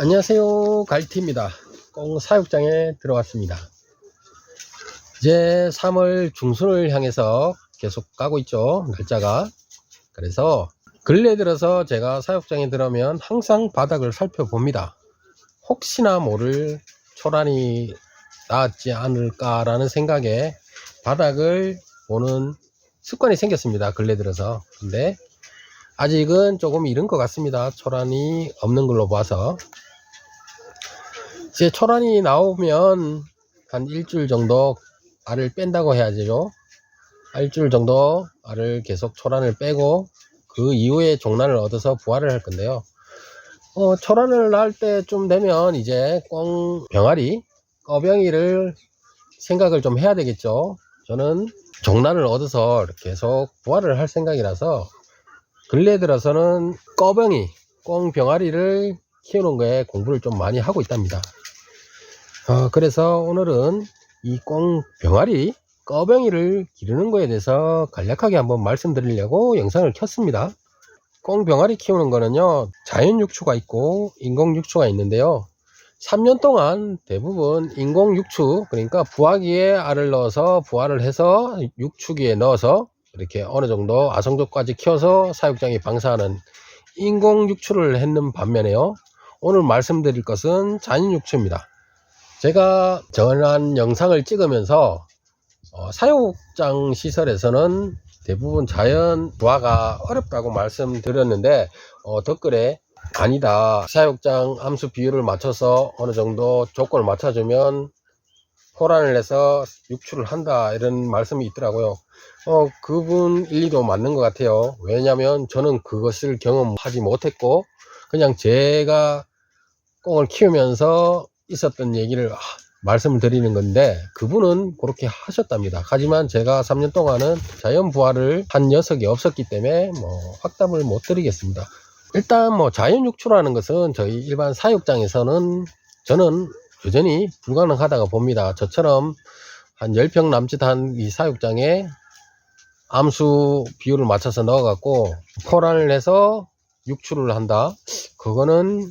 안녕하세요. 갈티입니다. 꽁 사육장에 들어왔습니다. 이제 3월 중순을 향해서 계속 가고 있죠 날짜가. 그래서 근래 들어서 제가 사육장에 들어오면 항상 바닥을 살펴봅니다. 혹시나 모를 초란이 나왔지 않을까 라는 생각에 바닥을 보는 습관이 생겼습니다 근래 들어서. 근데 아직은 조금 이른 것 같습니다. 초란이 없는 걸로 봐서 이제 초란이 나오면 한 일주일 정도 알을 뺀다고 해야죠. 일주일 정도 알을 계속 초란을 빼고 그 이후에 종란을 얻어서 부화를 할 건데요. 어, 초란을 낳을 때쯤 되면 이제 꽁 병아리, 꺼병이를 생각을 좀 해야 되겠죠. 저는 종란을 얻어서 계속 부화를 할 생각이라서 근래 들어서는 꺼병이, 꽁 병아리를 키우는 거에 공부를 좀 많이 하고 있답니다. 어, 그래서 오늘은 이 꽁 병아리, 꺼병이를 기르는 거에 대해서 간략하게 한번 말씀드리려고 영상을 켰습니다. 꽁 병아리 키우는 거는요, 자연 육추가 있고 인공 육추가 있는데요. 3년 동안 대부분 인공 육추, 그러니까 부화기에 알을 넣어서 부화를 해서 육추기에 넣어서 이렇게 어느 정도 아성조까지 키워서 사육장에 방사하는 인공 육추를 했는 반면에요. 오늘 말씀드릴 것은 자연 육추입니다. 제가 전한 영상을 찍으면서 어, 사육장 시설에서는 대부분 자연 부화가 어렵다고 말씀드렸는데 어, 댓글에 아니다. 사육장 함수 비율을 맞춰서 어느 정도 조건을 맞춰주면 호란을 내서 육출을 한다. 이런 말씀이 있더라고요. 어, 그분 일리도 맞는 것 같아요. 왜냐하면 저는 그것을 경험하지 못했고 그냥 제가 꽁을 키우면서 있었던 얘기를 아, 말씀을 드리는 건데 그분은 그렇게 하셨답니다. 하지만 제가 3년 동안은 자연 부화를 한 녀석이 없었기 때문에 뭐 확답을 못 드리겠습니다. 일단 뭐 자연 육출하는 것은 저희 일반 사육장에서는 저는 여전히 불가능하다고 봅니다. 저처럼 한 10평 남짓 한 이 사육장에 암수 비율을 맞춰서 넣어갖고 포란을 해서 육출을 한다. 그거는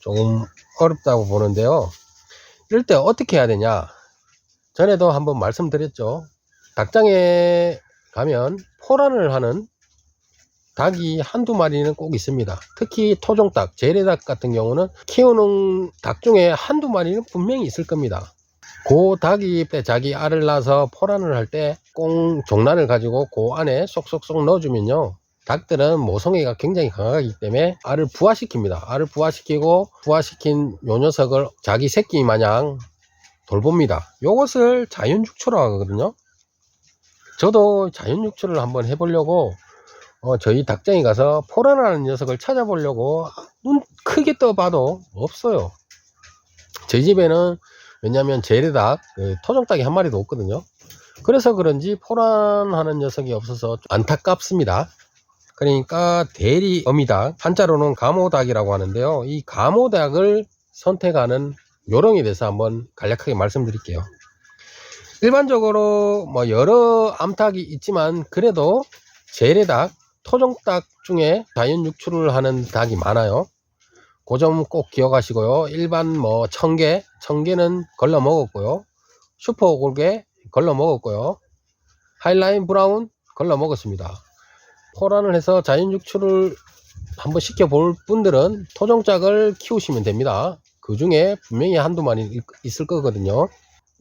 조금 어렵다고 보는데요. 이럴 때 어떻게 해야 되냐? 전에도 한번 말씀드렸죠. 닭장에 가면 포란을 하는 닭이 한두 마리는 꼭 있습니다. 특히 토종닭, 재래닭 같은 경우는 키우는 닭 중에 한두 마리는 분명히 있을 겁니다. 그 닭이 때 자기 알을 낳아서 포란을 할 때 꽁 종란을 가지고 그 안에 쏙쏙쏙 넣어주면요. 닭들은 모성애가 굉장히 강하기 때문에 알을 부화시킵니다. 알을 부화시키고 부화시킨 요 녀석을 자기 새끼 마냥 돌봅니다. 요것을 자연육초라고 하거든요. 저도 자연육초를 한번 해보려고 어, 저희 닭장에 가서 포란하는 녀석을 찾아보려고 눈 크게 떠봐도 없어요. 저희 집에는 왜냐면 재래닭, 그 토종닭이 한 마리도 없거든요. 그래서 그런지 포란하는 녀석이 없어서 좀 안타깝습니다. 그러니까 대리 어미닭 한자로는 감오닭이라고 하는데요. 이 감오닭을 선택하는 요령에 대해서 한번 간략하게 말씀드릴게요. 일반적으로 뭐 여러 암탉이 있지만 그래도 재래닭 토종닭 중에 자연 육출을 하는 닭이 많아요. 그 점 꼭 기억하시고요. 일반 뭐 청개 청개는 걸러 먹었고요. 슈퍼 골개 걸러 먹었고요. 하이라인 브라운 걸러 먹었습니다 포란을 해서 자연 육출을 한번 시켜볼 분들은 토종짝을 키우시면 됩니다. 그 중에 분명히 한두 마리 있을 거거든요.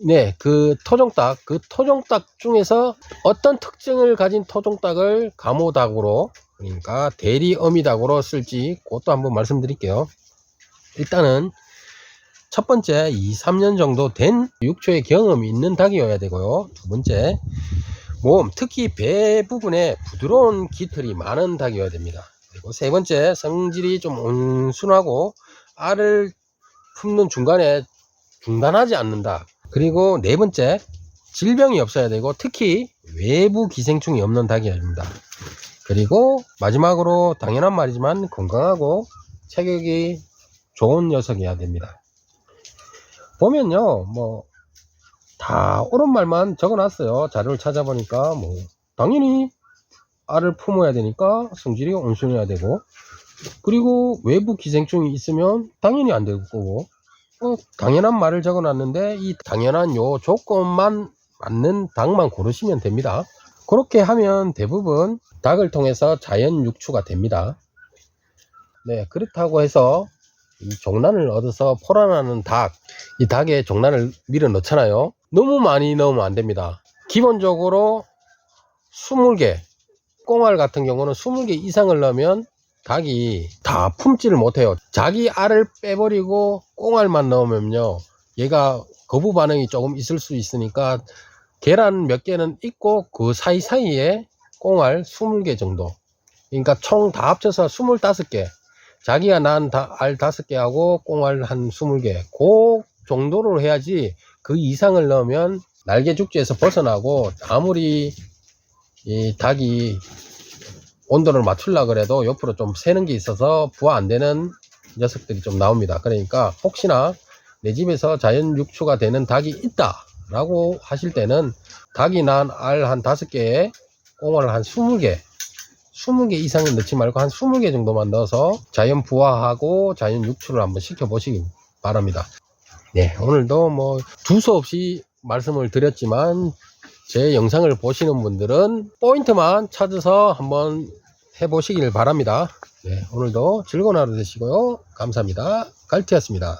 네, 그 토종닭, 그 토종닭 중에서 어떤 특징을 가진 토종닭을 감호닭으로, 그러니까 대리 어미닭으로 쓸지 그것도 한번 말씀드릴게요. 일단은 첫 번째 2, 3년 정도 된 육초의 경험이 있는 닭이어야 되고요. 두 번째 몸, 특히 배 부분에 부드러운 깃털이 많은 닭이어야 됩니다. 그리고 세 번째, 성질이 좀 온순하고 알을 품는 중간에 중단하지 않는다. 그리고 네 번째, 질병이 없어야 되고 특히 외부 기생충이 없는 닭이어야 됩니다. 그리고 마지막으로 당연한 말이지만 건강하고 체격이 좋은 녀석이어야 됩니다. 보면요, 뭐 다 옳은 말만 적어놨어요. 자료를 찾아보니까 뭐 당연히 알을 품어야 되니까 성질이 온순해야 되고 그리고 외부 기생충이 있으면 당연히 안 될 거고 어, 당연한 말을 적어놨는데 이 당연한 요 조건만 맞는 닭만 고르시면 됩니다. 그렇게 하면 대부분 닭을 통해서 자연 육추가 됩니다. 네, 그렇다고 해서 이 종란을 얻어서 포란하는 닭, 이 닭에 종란을 밀어 넣잖아요. 너무 많이 넣으면 안 됩니다. 기본적으로 20개, 꽁알 같은 경우는 20개 이상을 넣으면 닭이 다 품지를 못해요. 자기 알을 빼버리고 꽁알만 넣으면요. 얘가 거부 반응이 조금 있을 수 있으니까 계란 몇 개는 있고 그 사이사이에 꽁알 20개 정도. 그러니까 총 다 합쳐서 25개. 자기가 다- 알 5개하고 꽁알 한 20개. 그 정도로 해야지 그 이상을 넣으면 날개 죽지에서 벗어나고 아무리 이 닭이 온도를 맞추려 그래도 옆으로 좀 새는 게 있어서 부화 안 되는 녀석들이 좀 나옵니다. 그러니까 혹시나 내 집에서 자연 육추가 되는 닭이 있다 라고 하실 때는 닭이 낳은 알한 다섯 개에 꽁알 한 20개 20개 이상은 넣지 말고 한 20개 정도만 넣어서 자연 부화하고 자연 육추를 한번 시켜 보시기 바랍니다. 네, 오늘도 뭐 두서없이 말씀을 드렸지만 제 영상을 보시는 분들은 포인트만 찾아서 한번 해보시길 바랍니다. 네, 오늘도 즐거운 하루 되시고요. 감사합니다. 갈티였습니다.